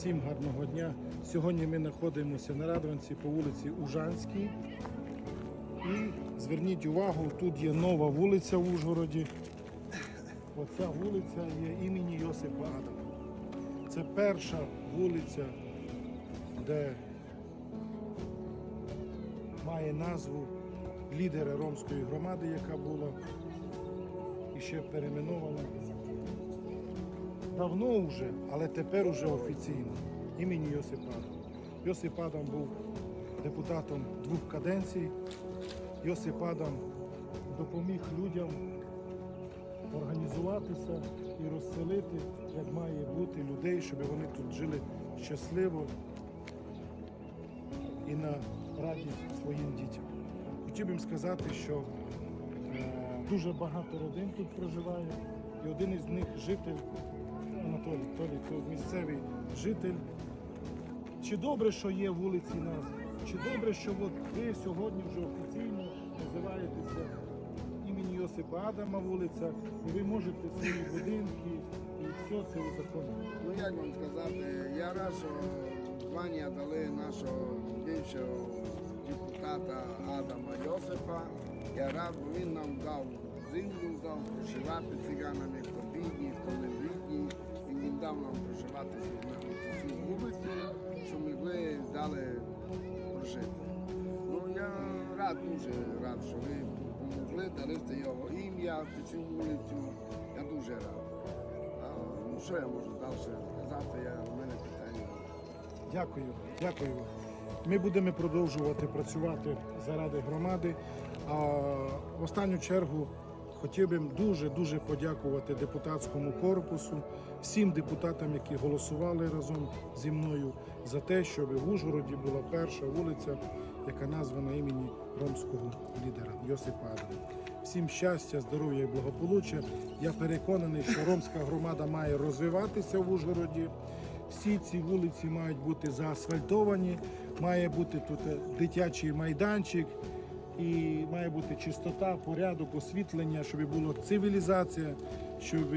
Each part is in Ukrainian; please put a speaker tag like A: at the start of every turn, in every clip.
A: Всім гарного дня. Сьогодні ми знаходимося на Радванці по вулиці Ужанській. І зверніть увагу, тут є нова вулиця в Ужгороді. Оця вулиця є імені Йосипа Адама. Це перша вулиця, де має назву лідера ромської громади, яка була і ще перейменована. Давно вже, але тепер уже офіційно. Імені Йосип Адам. Йосип Адам був депутатом двох каденцій. Йосип Адам допоміг людям організуватися і розселити, як має бути людей, щоб вони тут жили щасливо і на радість своїм дітям. Хотів би сказати, що е, дуже багато родин тут проживає, і один із них житель Анатолій, Толій, то місцевий житель. Чи добре, що є вулиці назви? Чи добре, що от ви сьогодні вже офіційно називаєтеся імені Йосипа Адама вулиця, і ви можете свої будинки і все це узаконити.
B: Ну як вам сказати, я рад, що звання дали нашого бившого депутата Адама Йосипа. Я рад, він нам дав землю, дав проживати циганам, І він дав нам проживати на цій вулиці, що могли дали прожити. Ну я рад, дуже рад, що ви допомогли, дарите його ім'я в цю вулицю. Я дуже рад. А, Ну, що я можу далі сказати? Я, у мене питання.
A: Дякую, дякую. Ми будемо продовжувати працювати заради громади. А в останню чергу хотів би дуже-дуже подякувати депутатському корпусу, всім депутатам, які голосували разом зі мною за те, щоб в Ужгороді була перша вулиця, яка названа імені ромського лідера Йосипа Адама. Всім щастя, здоров'я і благополуччя. Я переконаний, що ромська громада має розвиватися в Ужгороді. Всі ці вулиці мають бути заасфальтовані, має бути тут дитячий майданчик, і має бути чистота, порядок, освітлення, щоб була цивілізація, щоб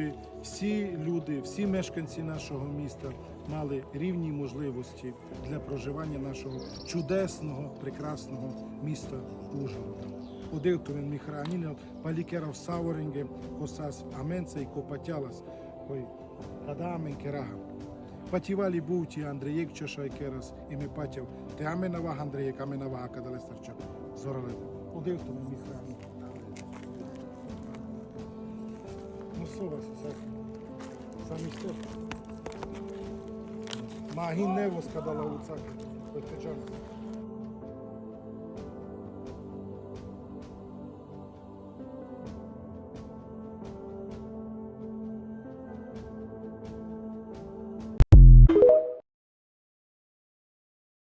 A: всі люди, всі мешканці нашого міста мали рівні можливості для проживання нашого чудесного, прекрасного міста Ужгорода. Одевтовен міхранінел, палікерав саворинге, косас аменце і копатялас, кой кадамен керагам. Патівалі бути Андрієк Чашайкерас і ми патяв. Те аменава Андрієк, аменава Кадалестарчак. Зоралет. Одевтовен міхранінел. Ну, сова сосак. Самі що? Магін невос кадала уцак. Хоть